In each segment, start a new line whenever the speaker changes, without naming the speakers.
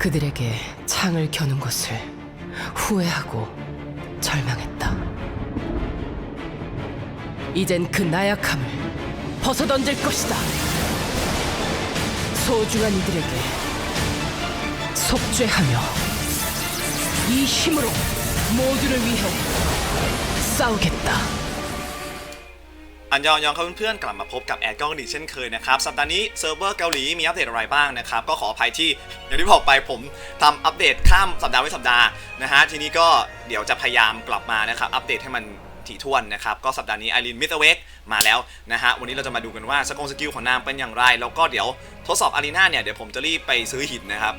그들에게 창을 겨눈 것을 후회하고 절망했다. 이젠 그 나약함을 벗어던질 것이다. 소중한 이들에게 속죄하며 이 힘으로 모두를 위해 싸우겠다.
อันยองยองครับเพื่อนๆกลับมาพบกับแอดเกาหลีเช่นเคยนะครับ สัปดาห์นี้เซิร์ฟเวอร์เกาหลีมีอัปเดตอะไรบ้างนะครับ ก็ขออภัยที่อย่างที่บอกไปผมทำอัปเดตข้ามสัปดาห์ไว้สัปดาห์นะฮะทีนี้ก็เดี๋ยวจะพยายามกลับมานะครับอัปเดตให้มันถี่ถ้วนนะครับ ก็สัปดาห์นี้ไอรินมิสเวกมาแล้วนะฮะวันนี้เราจะมาดูกันว่าสกงสกิลของนางเป็นอย่างไร แล้วก็เดี๋ยวทดสอบอารีนาเนี่ยเดี๋ยวผมจะรีบไปซื้อหินนะครับ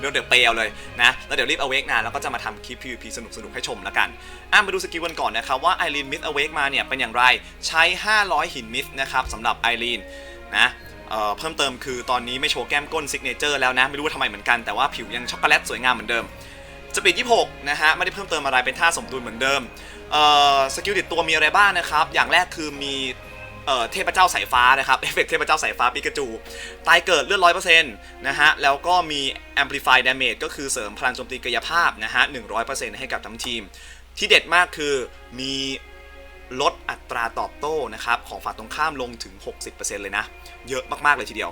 เดี๋ยวเดี๋ยวเปลวเลยนะแล้วเดี๋ยวรีบ awake นะแล้วก็จะมาทำคลิป PVP สนุกสนุกให้ชมแล้วกันอะมาดูสกิลกันก่อนนะครับว่าไอรีนมิส awake มาเนี่ยเป็นอย่างไรใช้ 500 หินมิสนะครับสำหรับไอรีนนะเอ่อเพิ่มเติมคือตอนนี้ไม่โชว์แก้มก้นซิกเนเจอร์แล้วนะ ไม่รู้ว่าทำไมเหมือนกันแต่ว่าผิวยังช็อกโกแลตสวยงามเหมือนเดิมสปีด26 นะฮะ ไม่ได้เพิ่มเติมอะไรเป็นท่าสมดุลเหมือนเดิมเอ่อสกิลติดตัวมีอะไรบ้างนะครับ อย่างแรกคือมี อ่อเทพเจ้าสายฟ้านะครับเอฟเฟกต์เทพเจ้าสายฟ้าปิกาจู ตายเกิดเลือดร้อยเปอร์เซ็นต์นะฮะ แล้วก็มี amplify damage ก็คือเสริมพลังโจมตีกายภาพนะฮะ100%ให้กับทั้งทีม ที่เด็ดมากคือมีลดอัตราตอบโต้นะครับของฝ่ายตรงข้ามลงถึง 60%เลยนะ เยอะมาก ๆ เลยทีเดียว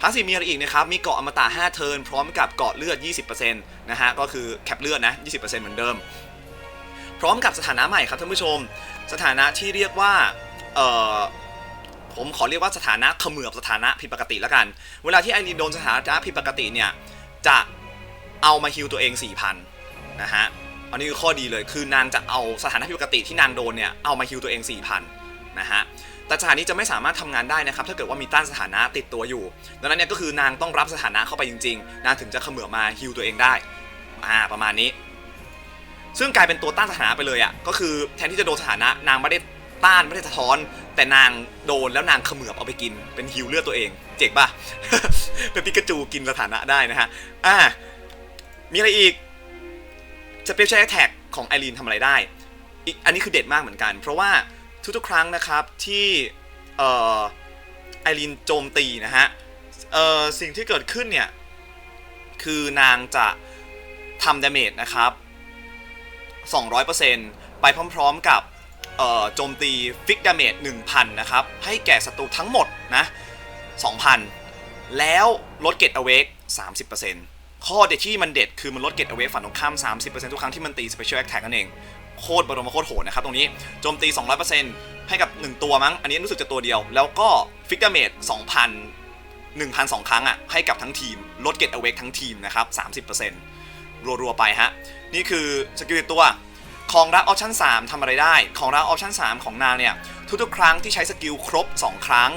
พาสซีฟมีอะไรอีกนะครับ มีเกาะอมตะ5เทิร์นพร้อมกับเกาะเลือด 20%นะฮะ ก็คือแคปเลือดนะ 20%เหมือนเดิม พร้อมกับสถานะใหม่ครับท่านผู้ชม สถานะที่เรียกว่า เอ่อ ผมขอเรียกว่าสถานะเขมือบสถานะผิดปกติแล้วกัน เวลาที่ไอรีนโดนสถานะผิดปกติเนี่ยจะเอามาฮิวตัวเอง 4,000นะฮะอันนี้คือข้อดีเลยคือนางจะเอาสถานะผิดปกติที่นางโดนเนี่ยเอามาฮิวตัวเอง 4,000นะฮะแต่สถานีจะไม่สามารถทำงานได้นะครับถ้าเกิดว่ามีต้านสถานะติดตัวอยู่ ดังนั้นเนี่ยก็คือนางต้องรับสถานะเข้าไปจริงๆนางถึงจะเขมือบมาฮิวตัวเองได้อ่าประมาณนี้ ซึ่งกลายเป็นตัวต้านสถานะไปเลยอะ่ะก็คือแทนที่จะโดนสถานะนางไม่ได้ ต้านไม่ได้สะท้อน แต่นางโดนแล้วนางเขมือบเอาไปกิน เป็นฮิวเลือดตัวเอง เจ๋งป่ะ เป็นปิกาจูกินสถานะได้นะฮะ อ่า มีอะไรอีกสเปเชียลแท็กของไอรีนทำอะไรได้ อีกอันนี้คือเด็ดมากเหมือนกัน เพราะว่าทุกๆครั้งนะครับที่เอ่อไอรีนโจมตีนะฮะ เอ่อสิ่งที่เกิดขึ้นเนี่ย คือนางจะทำดาเมจนะครับ 200%ไปพร้อมๆกับเอ่อ โจมตีฟิกดาเมจ1,000 นะครับ ให้แก่ศัตรูทั้งหมดนะ2,000 แล้วลดเกตอเวก30%ข้อเด็ดที่มันเด็ดคือมันลดเกตอเวกฝั่งตรงข้าม 30%ทุกครั้งที่มันตี Special Attack นั่นเอง โคตรบรมโคตรโหดนะครับตรงนี้โจมตี 200%ให้กับ 1 ตัวมั้ง อันนี้รู้สึกจะตัวเดียว แล้วก็ฟิกดาเมจ2,000 1,000 2ครั้งอะให้กับทั้งทีมลดเกตอเวกทั้งทีมนะครับ 30%รัวๆไปฮะ นี่คือสกิลตัว ของรักออปชั่น3ทำอะไรได้ ของรักออปชั่น3ของนางเนี่ยทุกๆ ครั้งที่ใช้สกิลครบ 2 ครั้ง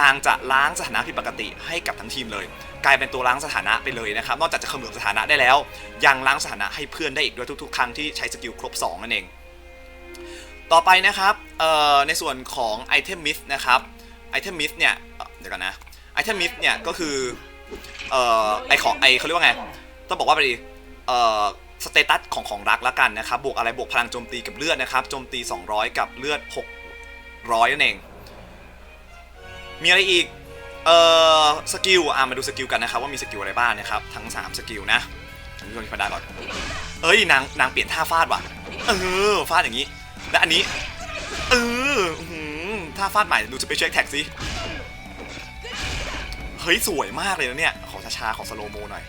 นางจะล้างสถานะผิดปกติให้กับทั้งทีมเลย กลายเป็นตัวล้างสถานะไปเลยนะครับ นอกจากจะเขมือบสถานะได้แล้ว ยังล้างสถานะให้เพื่อนได้อีกด้วยทุก ๆ ครั้งที่ใช้สกิลครบ 2 นั่นเอง ต่อไปนะครับในส่วนของไอเทมมิสนะครับไอเทมมิสเนี่ยเดี๋ยวกันนะไอเทมมิสเนี่ยก็คือออไอของไอเขาเรียกว่าไง ต้องบอกว่าไปดีเสเตตัสของของรักแล้วกันนะครับ บวกอะไรบวกพลังโจมตีกับเลือดนะครับโจมตี 200 กับเลือด 600นั่นเอง มีอะไรอีก เอ่อสกิลอะมาดูสกิลกันนะครับว่ามีสกิลอะไรบ้างนะครับ ทั้ง 3 สกิลนะผมดูพันดาก่อน เอ้ยนางนางเปลี่ยนท่าฟาดว่ะ เออฟาดอย่างนี้ และอันนี้ เออหือท่าฟาดใหม่ดูสเปเชียลแท็กสิเฮ้ยสวยมากเลยนะเนี่ย ขอช้าๆขอสโลโมหน่อย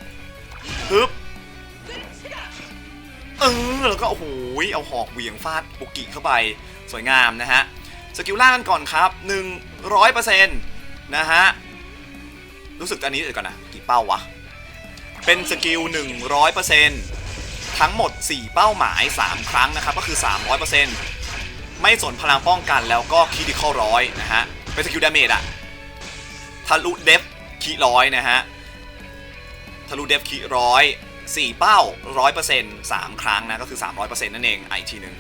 ฮึบ ออแล้วก็โอ้โหเอาหอกเหวียงฟาดปุกิเข้าไปสวยงามนะฮะสกิลล่างกันก่อนครับ 100%นะฮะรู้สึกอันนี้เดี๋ยวก่อนนะกี่เป้าวะ เป็นสกิล 100%ทั้งหมด 4 เป้าหมาย 3 ครั้งนะครับ ก็คือ 300%ไม่สนพลังป้องกันแล้วก็คีดิคอลร้อยนะฮะ เป็นสกิลดาเมจอะทะลุเดฟคีร้อยนะฮะ ทะลุเดฟคีร้อย สี่เป้าร้อยเปอร์เซ็นต์สามครั้งนะ ก็คือสามร้อยเปอร์เซ็นต์นั่นเองอีกทีหนึ่ง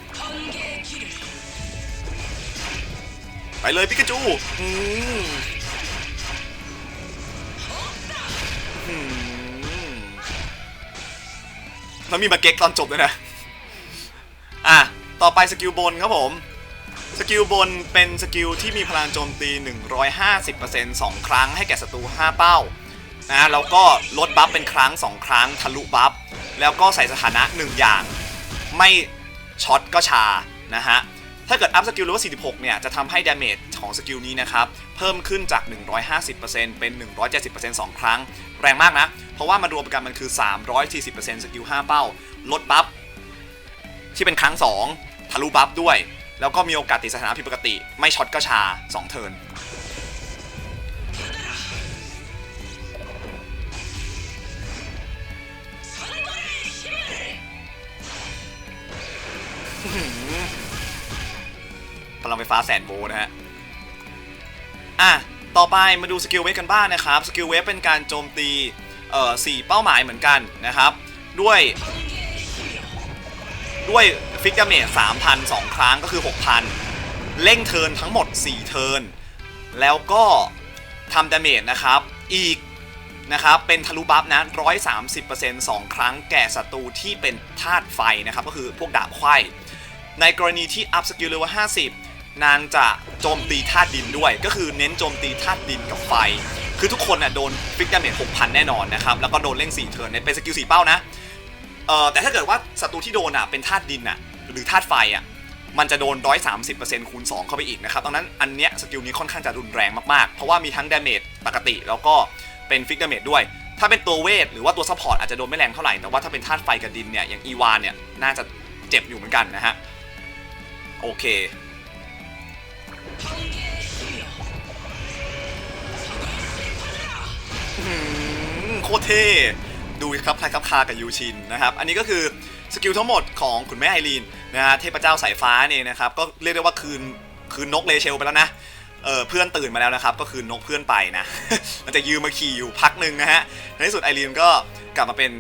ไปเลยปิกาจูอืมอืมแล้วมีมาเก๊กตอนจบด้วยนะ อะ ต่อไปสกิลบนครับผม สกิลบนเป็นสกิลที่มีพลังโจมตี 150% 2 ครั้งให้แก่ศัตรู 5 เป้า นะแล้วก็ลดบัฟเป็นครั้ง 2 ครั้งทะลุบัฟแล้วก็ใส่สถานะ 1 อย่าง ไม่ช็อตก็ชานะฮะถ้าเกิดอัพสกิลเลเวล46 เนี่ย จะทำให้ดาเมจของสกิลนี้นะครับ เพิ่มขึ้นจาก 150%เป็น 170% 2 ครั้ง แรงมากนะ เพราะว่ามันรวมกันมันคือ 340%สกิล 5 เป้า ลดบัฟที่เป็นครั้ง 2 ทะลุบัฟด้วย แล้วก็มีโอกาสติดสถานะผิดปกติ ไม่ช็อตก็ชา 2 เทิร์น พลังไฟฟ้าแสนโวลต์นะฮะอะต่อไปมาดูสกิลเวฟกันบ้างนะครับสกิลเวฟเป็นการโจมตีเอ่อสี่เป้าหมายเหมือนกันนะครับ ด้วยด้วยฟิกดาเมจ3,000 2ครั้งก็คือ 6,000 เร่งเทินทั้งหมด 4 เทินแล้วก็ทำดาเมจนะครับ อีกนะครับเป็นทะลุบัฟนะ 130% 2 ครั้งแก่ศัตรูที่เป็นธาตุไฟนะครับ ก็คือพวกดาบไขว้ในกรณีที่อัพสกิลเลเวล50 นางจะโจมตีธาตุดินด้วย ก็คือเน้นโจมตีธาตุดินกับไฟ คือทุกคนน่ะโดนฟิกดาเมจ6,000 แน่นอนนะครับ แล้วก็โดนเร่ง4เทิร์นเนี่ยเป็นสกิล4เป้านะเอ่อแต่ถ้าเกิดว่าศัตรูที่โดนอะเป็นธาตุดินอะหรือธาตุไฟอะมันจะโดน 130%คูณ 2 เข้าไปอีกนะครับดังนั้นอันเนี้ยสกิลนี้ค่อนข้างจะรุนแรงมากๆ เพราะว่ามีทั้งดาเมจปกติแล้วก็เป็นฟิกดาเมจด้วย ถ้าเป็นตัวเวทหรือว่าตัวซัพพอร์ตอาจจะโดนไม่แรงเท่าไหร่ แต่ว่าถ้าเป็นธาตุไฟกับดินเนี่ยอย่างอีวานเนี่ยน่าจะเจ็บอยู่เหมือนกันนะฮะ โอเค โคตรเท่ดูครับคล้ายครับคากับยูชินนะครับ อันนี้ก็คือสกิลทั้งหมดของคุณแม่ไอรีนนะฮะเทพเจ้าสายฟ้าเนี่ยนะครับ ก็เรียกได้ว่าคืนคืนนกเลเชลไปแล้วนะเออเพื่อนตื่นมาแล้วนะครับ ก็คือนกเพื่อนไปนะมันจะยืมมาขี่อยู่พักหนึ่งนะฮะในที่สุดไอรีนก็กลับมาเป็น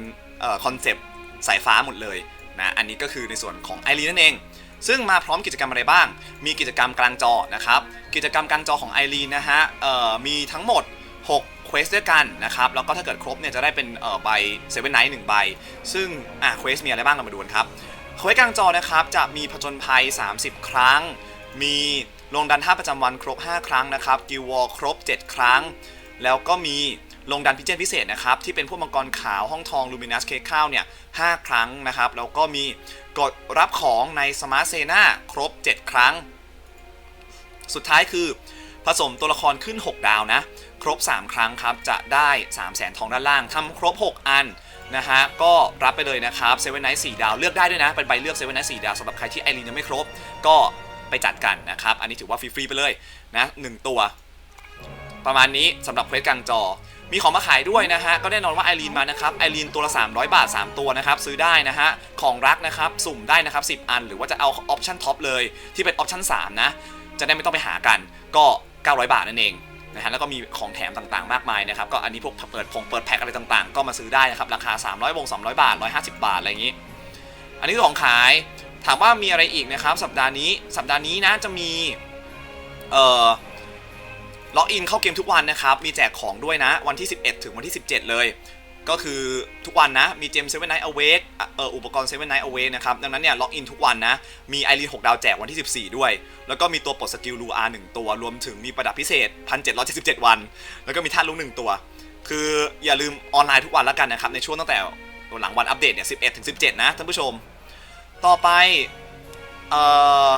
เอ่อคอนเซปต์สายฟ้าหมดเลยนะอันนี้ก็คือในส่วนของไอรีนนั่นเอง ซึ่งมาพร้อมกิจกรรมอะไรบ้าง มีกิจกรรมกลางจอนะครับ กิจกรรมกลางจอของไอรีนนะฮะมีทั้งหมด 6เควสด้วยกันนะครับ แล้วก็ถ้าเกิดครบเนี่ยจะได้เป็นใบเซเว่นไนท์หนึ่งใบ ซึ่งอะเควสมีอะไรบ้างเรามาดูกันครับเควสกลางจอนะครับจะมีผจญภัย 30 ครั้ง มีลงดันท่าประจำวันครบ 5 ครั้งนะครับกิลวอลครบ 7 ครั้ง แล้วก็มี ลงดันพิเจนพิเศษนะครับที่เป็นพวกมังกรขาวห้องทองลูมินัสเค้กข้าวเนี่ย5ครั้งนะครับแล้วก็มีกดรับของในสมาร์ทเซนาครบ 7 ครั้ง สุดท้ายคือผสมตัวละครขึ้น 6 ดาวนะ ครบ 3 ครั้งครับจะได้ 3 0 0แสนทองด้านล่างทำครบ 6 อันนะฮะก็รับไปเลยนะครับเซเว่นไนท์4ดาวเลือกได้ด้วยนะ เป็นใบเลือกเซเว่นไนท์4ดาวสำหรับใครที่ไอรีนยังไม่ครบ ก็ไปจัดกันนะครับ อันนี้ถือว่าฟรีๆไปเลยนะหนึ่งตัว ประมาณนี้สำหรับเควสกลางจอ มีของมาขายด้วยนะฮะ ก็แน่นอนว่าไอรีนมานะครับ ไอรีนตัวละ 300 บาท 3 ตัวนะครับ ซื้อได้นะฮะ ของรักนะครับ สุ่มได้นะครับ 10 อัน หรือว่าจะเอาออปชั่นท็อปเลย ที่เป็นออปชั่น3นะ จะได้ไม่ต้องไปหากัน ก็ 900 บาทนั่นเองนะฮะ แล้วก็มีของแถมต่างๆ มากมายนะครับ ก็อันนี้พวกเปิดพงเปิดแพ็คอะไรต่างๆ ก็มาซื้อได้นะครับ ราคา 300วง300 บาท 150 บาท อะไรอย่างนี้ อันนี้คือของขาย ถามว่ามีอะไรอีกนะครับ สัปดาห์นี้ สัปดาห์นี้นะ จะมี เอ่อ ล็อกอินเข้าเกมทุกวันนะครับ มีแจกของด้วยนะ วันที่ 11 ถึงวันที่ 17 เลย ก็คือทุกวันนะ มีเจม Seven Night Awake เอ่ออุปกรณ์ Seven Night Awake นะครับ ดังนั้นเนี่ยล็อกอินทุกวันนะ มีไอรีน6ดาวแจกวันที่ 14 ด้วย แล้วก็มีตัวปลดสกิลลูอา1ตัว รวมถึงมีประดับพิเศษ 1,777 วัน แล้วก็มีท่าลุงตัว คืออย่าลืมออนไลน์ทุกวันแล้วกันนะครับในช่วงตั้งแต่หลังวันอัปเดตเนี่ย11ถึง17 นะท่านผู้ชม ต่อไปเอ่อ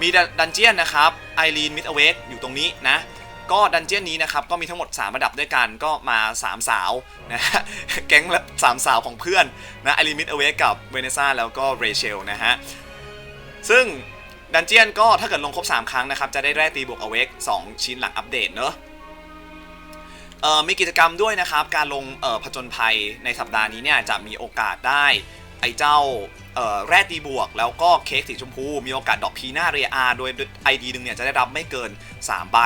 มีดันเจียนนะครับไอรีนมิดอเวกอยู่ตรงนี้นะ ก็ดันเจียนนี้นะครับก็มีทั้งหมด 3 ระดับด้วยกันก็มา 3 สาวนะฮะแก๊งละสามสาวของเพื่อนนะไอรีนมิดอเวกับเวเนซ่าแล้วก็เรเชลนะฮะซึ่งดันเจียนก็ถ้าเกิดลงครบ 3 ครั้งนะครับ จะได้แร่ตีบวกอเวก2ชิ้นหลังอัปเดตเนอะเออมีกิจกรรมด้วยนะครับ การลงผจญภัยในสัปดาห์นี้เนี่ยจะมีโอกาสได้ ไอ้เจ้าแร่ตีบวก แล้วก็เค้กสีชมพู มีโอกาสดอกพีหน้าเรียอาโดย ID หนึ่งเนี่ยจะได้รับไม่เกิน 3 ใบ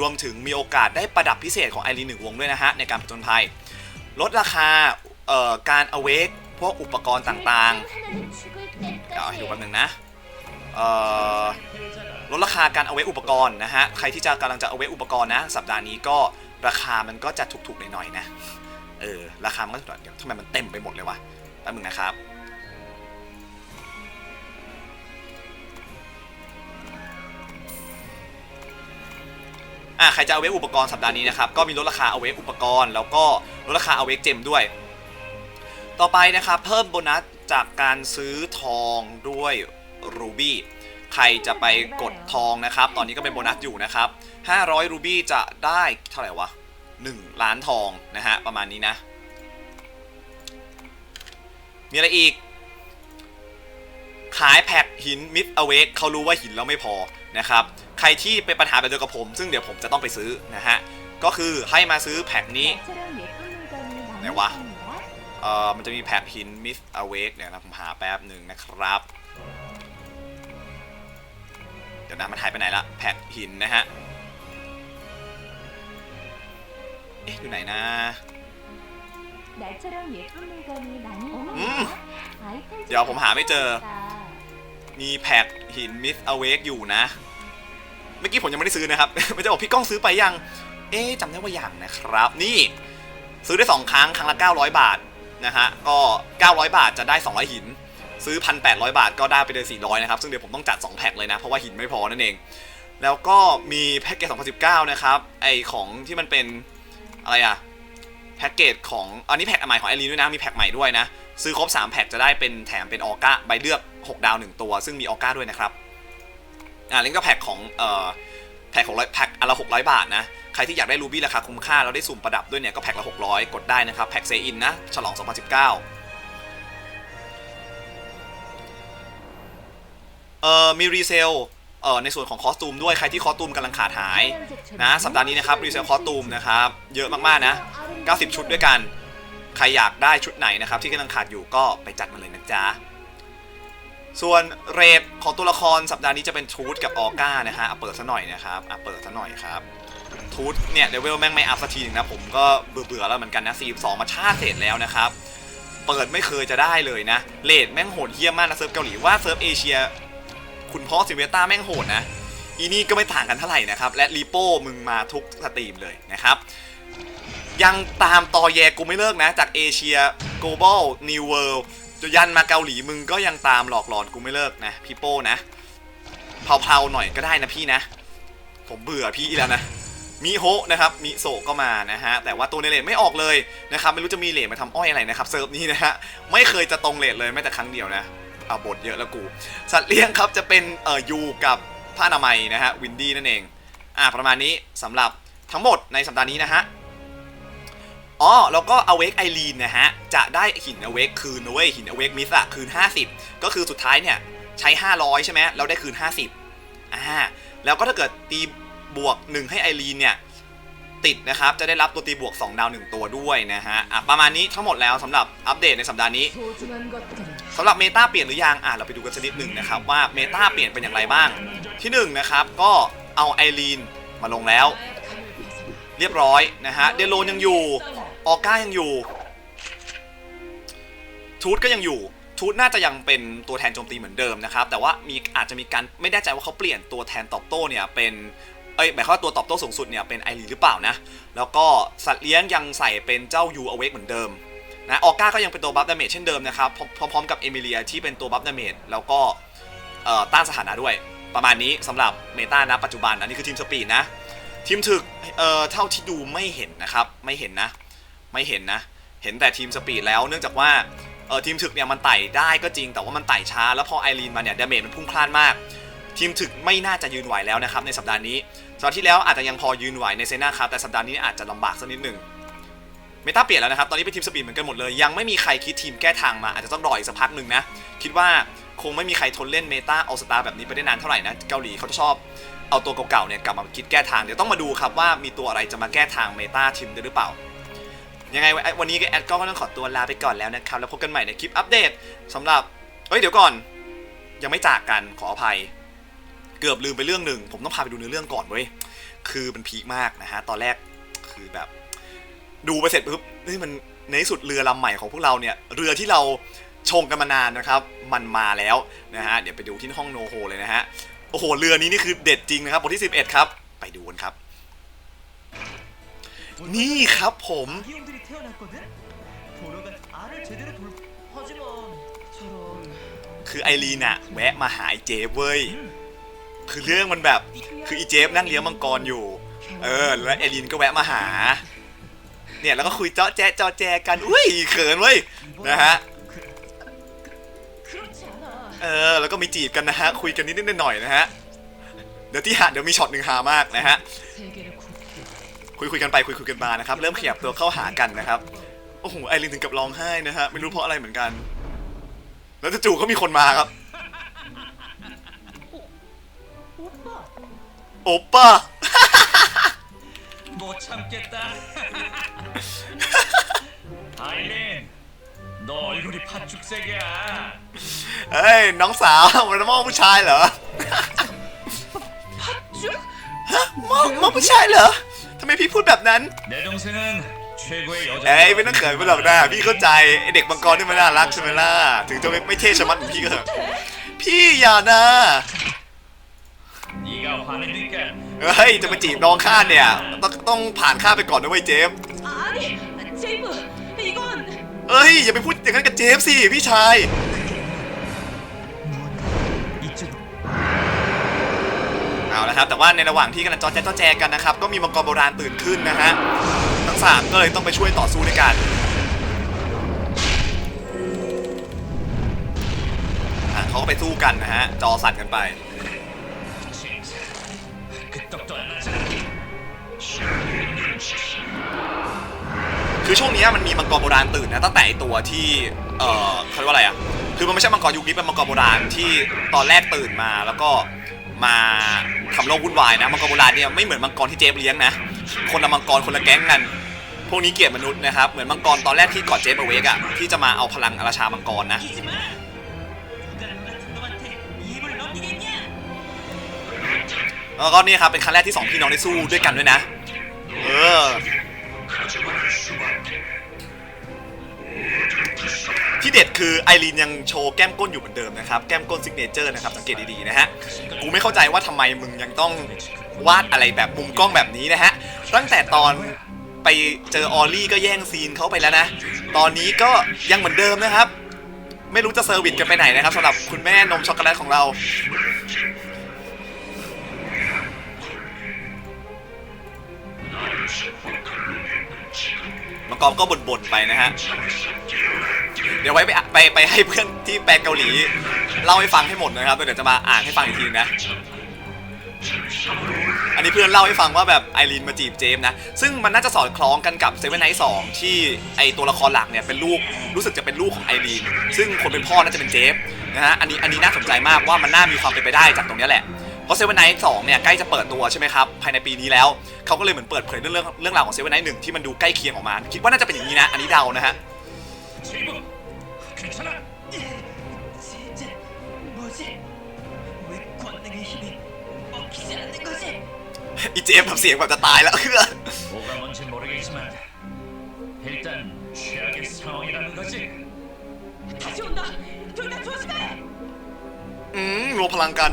รวมถึงมีโอกาสได้ประดับพิเศษของไอรีหนึ่งวงด้วยนะฮะ ในการผจญภัย ลดราคาการอเวกพวกอุปกรณ์ต่างๆ เดี๋ยวให้ดูแป๊บนึงนะลดราคาการเอาเวกอุปกรณ์นะฮะ ใครที่จะกำลังจะเอาเวกอุปกรณ์นะ สัปดาห์นี้ก็ราคามันก็จะถูกๆหน่อยๆนะ เออ ราคามันก็เดี๋ยวทำไมมันเต็มไปหมดเลยวะแป๊บนึงนะครับ อะใครจะเอาเวกอุปกรณ์สัปดาห์นี้นะครับก็มีลดราคาเอาเวกอุปกรณ์ แล้วก็ลดราคาเอาเวกเจมด้วย ต่อไปนะครับเพิ่มโบนัสจากการซื้อทองด้วยรูบี้ใครจะไปกดทองนะครับ ตอนนี้ก็เป็นโบนัสอยู่นะครับ 500 รูบี้จะได้เท่าไหร่วะ 1 ล้านทองนะฮะประมาณนี้นะ มีอะไรอีก ขายแพ็กหินมิดอเวกเขารู้ว่าหินแล้วไม่พอนะครับ ใครที่เป็นปัญหาแบบเดียวกับผม ซึ่งเดี๋ยวผมจะต้องไปซื้อนะฮะ ก็คือให้มาซื้อแพ็กนี้
ไหนวะ
เอ่อ มันจะมีแพ็กหินมิสอเวกเนี่ยนะผมหาแป๊บหนึ่งนะครับ เดี๋ยวนะมันหายไปไหนละ แพ็กหินนะฮะ เอ๊ะอยู่ไหนนะเดี๋ยวผมหาไม่เจอ มีแพ็กหินมิสอเวกอยู่นะ เมื่อกี้ผมยังไม่ได้ซื้อนะครับ ไม่จะบอกพี่ก้องซื้อไปยัง เอ๊จำได้ว่าอย่างนะครับ นี่ซื้อได้ 2 ครั้ง ครั้งละ 900 บาทนะฮะ ก็ 900 บาทจะได้ 200 หิน ซื้อ 1,800 บาทก็ได้ไปเลย 400 นะครับ ซึ่งเดี๋ยวผมต้องจัด 2 แพ็คเลยนะ เพราะว่าหินไม่พอนั่นเอง แล้วก็มีแพ็กเกจ 2019 นะครับ ไอของที่มันเป็นอะไรอะแพ็กเกจของอันนี้แพ็กใหม่ของไอรีนด้วยนะ มีแพ็กใหม่ด้วยนะ ซื้อครบ 3 แพ็กจะได้เป็นแถมเป็นออก้าใบเลือก 6 ดาว 1 ตัว ซึ่งมีออก้าด้วยนะครับ อ่าลิงก์ก็แพ็กของเอ่อแพ็กของร้อยแพ็กอันละ600บาทนะใครที่อยากได้รูบี้ราคาคุ้มค่าแล้วได้สุ่มประดับด้วยเนี่ยก็แพ็กละ600กดได้นะครับแพ็กเซอินนะฉลอง 2019เอ่อมีรีเซลเอ่อในส่วนของคอสตูมด้วยใครที่คอสตูมกำลังขาดหายนะสัปดาห์นี้นะครับรีเซลคอสตูมนะครับเยอะมากๆนะ 90 ชุดด้วยกัน ใครอยากได้ชุดไหนนะครับที่กำลังขาดอยู่ก็ไปจัดมาเลยนะจ๊ะ ส่วนเรทของตัวละครสัปดาห์นี้จะเป็นทูตกับออก้านะฮะเอาเปิดซะหน่อยนะครับอะเปิดซะหน่อยครับทูตเนี่ยเลเวลแม่งไม่อัพสักทีนึงนะผมก็เบื่อๆแล้วเหมือนกันนะ42มาชาติเสร็จแล้วนะครับเปิดไม่เคยจะได้เลยนะเรทแม่งโหดเยี่ยมมากนะเซิร์ฟเกาหลีว่าเซิร์ฟเอเชีย คุณพ่อซิเวต้าแม่งโหดนะอีนี่ก็ไม่ต่างกันเท่าไหร่นะครับ และรีโป้มึงมาทุกสตรีมเลยนะครับ ยังตามต่อแยกูไม่เลิกนะ จากเอเชีย global new world จนยันมาเกาหลีมึงก็ยังตามหลอกหลอนกูไม่เลิกนะพี่โป้นะเผาๆหน่อยก็ได้นะพี่นะ ผมเบื่อพี่แล้วนะมิโฮะนะครับมิโซก็มานะฮะแต่ว่าตัวในเลนไม่ออกเลยนะครับไม่รู้จะมีเลนมาทำอ้อยอะไรนะครับเซิร์ฟนี้นะฮะไม่เคยจะตรงเลนเลยแม้แต่ครั้งเดียวนะเอาบทเยอะแล้วกู สัตว์เลี้ยงครับจะเป็นเอ่อยูกับผ้าอนามัยนะฮะวินดี้นั่นเองอ่าประมาณนี้สำหรับทั้งหมดในสัปดาห์นี้นะฮะ อ๋อแล้วก็ Awake ไอรีนนะฮะ จะได้หิน Awake คืนนะเว้ยหิน Awake Miss อะคืน 50 ก็คือสุดท้ายเนี่ย ใช้ 500 ใช่ไหมแล้วได้คืน 50อ่าแล้วก็ถ้าเกิดตีบวก 1 ให้ไอรีนเนี่ย ติดนะครับ จะได้รับตัวตีบวก 2 ดาว 1 ตัวด้วยนะฮะอะประมาณนี้ทั้งหมดแล้วสำหรับอัปเดตในสัปดาห์นี้สำหรับเมตาเปลี่ยนหรือยังอะเราไปดูกันสักนิดหนึ่งนะครับว่าเมตาเปลี่ยนเป็นอย่างไรบ้าง ที่1นงนะครับก็เอาไอรีนมาลงแล้ว เรียบร้อยนะฮะเดโลนยังอยู่ ออก้ายังอยู่ ทูตก็ยังอยู่ ทูตน่าจะยังเป็นตัวแทนโจมตีเหมือนเดิมนะครับ แต่ว่ามีอาจจะมีการไม่แน่ใจว่าเขาเปลี่ยนตัวแทนตอบโต้เนี่ยเป็นเอ้ยหมายความว่าตัวตอบโต้สูงสุดเนี่ยเป็นไอรีหรือเปล่านะ แล้วก็สัตว์เลี้ยงยังใส่เป็นเจ้ายูอเวกเหมือนเดิมนะออก้าก็ยังเป็นตัวบัฟดาเมจเช่นเดิมนะครับ พร้อมๆกับเอมิเลียที่เป็นตัวบัฟดาเมจแล้วก็ต้านสถานะด้วย ประมาณนี้สำหรับเมตานะปัจจุบันอันนี้คือทีมสปีดนะ ทีมถึกเอ่อเท่าที่ดูไม่เห็นนะครับ ไม่เห็นนะ ไม่เห็นนะ เห็นแต่ทีมสปีดแล้วเนื่องจากว่าเออทีมถึกเนี่ยมันไต่ได้ก็จริงแต่ว่ามันไต่ช้า แล้วพอไอรีนมาเนี่ยดาเมจมันพุ่งพลานมาก ทีมถึกไม่น่าจะยืนไหวแล้วนะครับในสัปดาห์นี้สัปดาห์ที่แล้วอาจจะยังพอยืนไหวในเซน่าครับแต่สัปดาห์นี้อาจจะลำบากสักนิดหนึ่งเมตาเปลี่ยนแล้วนะครับตอนนี้เป็นทีมสปีดเหมือนกันหมดเลยยังไม่มีใครคิดทีมแก้ทางมาอาจจะต้องรออีกสักพักหนึ่งนะคิดว่าคงไม่มีใครทนเล่นเมตาเออสตาร์แบบนี้ไปได้นานเท่าไหร่นะเกาหลีเขาจะชอบเอาตัวเก่าๆเนี่ยกลับมาคิดแก้ทางเดี๋ยวต้องมาดูครับว่ามีตัวอะไรจะมาแก้ทางเมตาทีมได้หรือเปล่า ยังไงวันนี้แอดก็ต้องขอตัวลาไปก่อนแล้วนะครับแล้วพบกันใหม่ในคลิปอัปเดตสำหรับเอ้ยเดี๋ยวก่อน ยังไม่จากกันขออภัย เกือบลืมไปเรื่องหนึ่งผมต้องพาไปดูเนื้อเรื่องก่อนเว้ยคือมันพีคมากนะฮะตอนแรกคือแบบ ดูไปเสร็จปุ๊บนี่มันในสุดเรือลำใหม่ของพวกเราเนี่ยเรือที่เราชงกันมานานนะครับ มันมาแล้วนะฮะเดี๋ยวไปดูที่ห้องโนโฮเลยนะฮะโอ้โหเรือนี้นี่คือเด็ดจริงนะครับบทที่ 11 ครับ ไปดูกันครับ นี่ครับผม
태어났거든? 보러가 알을 제대로 돌 하지만
저런
คือไอรีนอะแวะมาหาไอเจฟเว้ย คือเรื่องมันแบบ คืออีเจฟนั่งเลี้ยงมังกรอยู่ เออ แล้วเอลินก็แวะมาหา เนี่ยแล้วก็คุยเจาะแจ๊ะเจาะแจกัน อุ้ยเขินเว้ย นะฮะ
그렇지 않아.
เออ แล้วก็มีจีบกันนะฮะ คุยกันนิดๆหน่อยๆนะฮะ เดี๋ยวที่หาเดี๋ยวมีช็อตหนึ่งฮามากนะฮะ
세계를 굽게
คุยคุยกันไปคุยคุยกันมานะครับ เริ่มขยับตัวเข้าหากันนะครับ โอ้โห ไอรินถึงกับร้องไห้นะฮะ ไม่รู้เพราะอะไรเหมือนกัน แล้วจู่ๆก็มีคนมาครับ
오빠
โอปป้า
못 참겠다. 아일린, 너 얼굴이 팥죽색이야.
เฮ้ย น้องสาวมันมองผู้ชายเหรอ
쭉
มองมองผู้ชายเหรอทำ ไมพี่พูดแบบนั้น เอ้ยไม่ต้องเขินไปหรอกนะพี่เข้าใจไอเด็กมังกรนี่มันน่ารักใช่ไหมล่ะถึงจะไม่ไม่เท่ชะมัดเมพี่ก็เถอะพี่อย่านะเฮ้ยจะมาจีบน้องข้าเนี่ยต้องต้องผ่านข้าไปก่อนนะเว้ยเจ
ฟ
เอ้ยอย่าไปพูดอย่างนั้นกับเจฟสิพี่ชาย เอาละครับแต่ว่าในระหว่างที่กำลังจอแจ๊จอแจกันนะครับก็มีมังกรโบราณตื่นขึ้นนะฮะทั้งสามก็เลยต้องไปช่วยต่อสู้ด้วยกันเขาก็ไปสู้กันนะฮะจอสั่นกันไป คือช่วงนี้มันมีมังกรโบราณตื่นนะตั้งแต่ไอ้ตัวที่เออเขาเรียกว่าอะไรอะคือมันไม่ใช่มังกรยุคนี้เป็นมังกรโบราณที่ตอนแรกตื่นมาแล้วก็ มาทำโลกวุ่นวายนะมังกรโบราณเนี่ยไม่เหมือนมังกรที่เจฟเลี้ยงนะ คนละมังกรคนละแก๊งกัน พวกนี้เกลียดมนุษย์นะครับ เหมือนมังกรตอนแรกที่ก่อนเจฟเอาเวกอะที่จะมาเอาพลังราชามังกรนะแล้วก็นี่ครับเป็นครั้งแรกที่สองพี่น้องได้สู้ด้วยกันด้วยนะ เออ ที่เด็ดคือไอรีนยังโชว์แก้มก้นอยู่เหมือนเดิมนะครับ แก้มก้นซิกเนเจอร์นะครับสังเกตดีๆนะฮะ กูไม่เข้าใจว่าทำไมมึงยังต้องวาดอะไรแบบมุมกล้องแบบนี้นะฮะ ตั้งแต่ตอนไปเจอออลลี่ก็แย่งซีนเขาไปแล้วนะ ตอนนี้ก็ยังเหมือนเดิมนะครับ ไม่รู้จะเซอร์วิสกันไปไหนนะครับสำหรับคุณแม่นมช็อกโกแลตของเรา มังกรก็บ่นๆไปนะฮะ เดี๋ยวไว้ไปไปไปให้เพื่อนที่แปลเกาหลีเล่าให้ฟังให้หมดนะครับเดี๋ยวจะมาอ่านให้ฟังอีกทีนะ อันนี้เพื่อนเล่าให้ฟังว่าแบบไอรีนมาจีบเจมนะ ซึ่งมันน่าจะสอดคล้องกันกับเซเว่นไนท์สองที่ไอตัวละครหลักเนี่ยเป็นลูกรู้สึกจะเป็นลูกของไอรีนซึ่งคนเป็นพ่อน่าจะเป็นเจฟนะฮะอันนี้อันนี้น่าสนใจมากว่ามันน่ามีความเป็นไปได้จากตรงนี้แหละ เพราะเซเว่นไนท์สองเนี่ยใกล้จะเปิดตัวใช่ไหมครับภายในปีนี้แล้วเขาก็เลยเหมือนเปิดเผยเรื่องเรื่องเรื่องราวของเซเว่นไนท์หนึ่งที่มันดูใกล้เคียงออกมา คิดว่าน่าจะเป็นอย่างนี้นะอันนี้เดานะฮะอีเจฟแบบเสียงแบบจะตายแล้วคืออืมรวมพลังกัน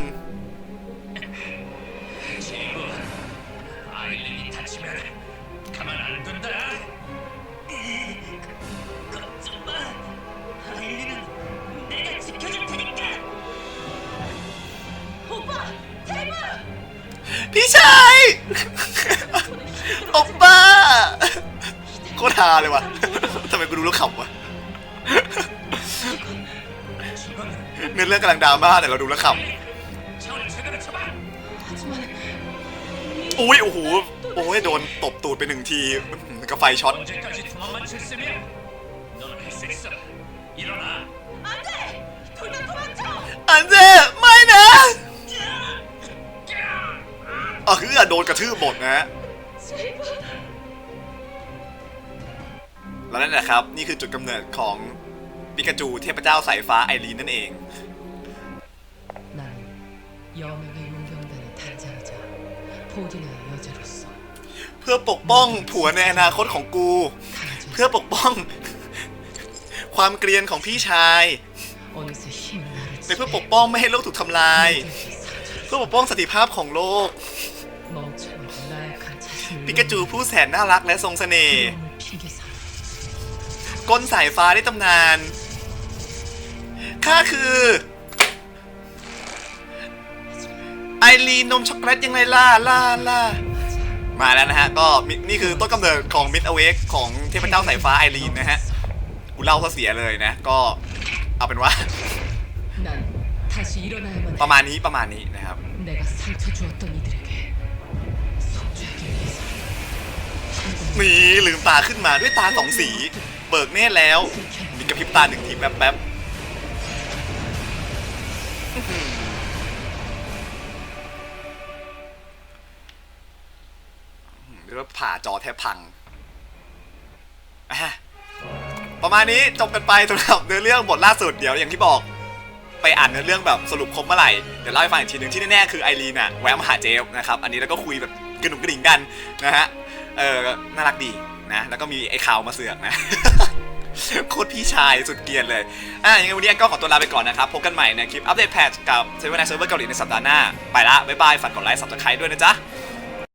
โอปป้าโคตรฮาเลยวะทำไมกูดูแล้วขำวะเนื้อเรื่องกำลังดราม่าแต่เราดูแล้วขำอุ้ยโอ้โหโอ้ยโดนตบตูดไปหนึ่งทีกระไฟช็อตอันเซ่ไม่นะ เออคือโดนกระทืบหมดนะฮะแล้วนั่นแหละครับ นี่คือจุดกำเนิดของปิกาจูเทพเจ้าสายฟ้าไอรีนนั่นเองเพื่อปกป้องผัวในอนาคตของกู เพื่อปกป้อง ความเกรียนของพี่ชายและเพื่อปกป้องไม่ให้โลกถูกทำลาย พื่อปกป้องสติภาพของโลก ปิกาจูผู้แสนน่ารักและทรงเสน่ห์ก้นสายฟ้าได้ตำนานข้าคือ ไอรีนนมช็อกโกแลตยังไงล่ะล่ะล่ะมาแล้วนะฮะ ก็นี่คือต้นกำเนิดของมิดเอเวกของเทพเจ้าสายฟ้าไอรีนนะฮะ กูเล่าซะเสียเลยนะ ก็เอาเป็นว่า ประมาณนี้ประมาณนี้นะครับ นี่ลืมตาขึ้นมาด้วยตาสองสี เบิกเนตรแล้วมีกระพริบตาหนึ่งทีแป๊บแป๊บเรียกว่าผ่าจอแทบพังประมาณนี้จบกันไปสำหรับเนื้อเรื่องบทล่าสุดเดี๋ยวอย่างที่บอก ไปอ่านเนื้อเรื่องแบบสรุปครบเมื่อไหร่เดี๋ยวเล่าให้ฟังอีกทีหนึ่งที่แน่ๆคือไอรีนอะแวะมาหาเจฟนะครับอันนี้แล้วก็คุยแบบกระหนุ่มกระดิ่งกันนะฮะ เออน่ารักดีนะ แล้วก็มีไอ้ข่าวมาเสือกนะโคตรพี่ชายสุดเกียนเลย อะยังไงวันนี้ก็ขอตัวลาไปก่อนนะครับ พบกันใหม่ในคลิปอัปเดตแพทกับเซเว่นไนเซิร์ฟเวอร์เกาหลีในสัปดาห์หน้า ไปละ บ๊ายบาย ฝากกดไลค์ ซับสไครต์ด้วยนะจ๊ะ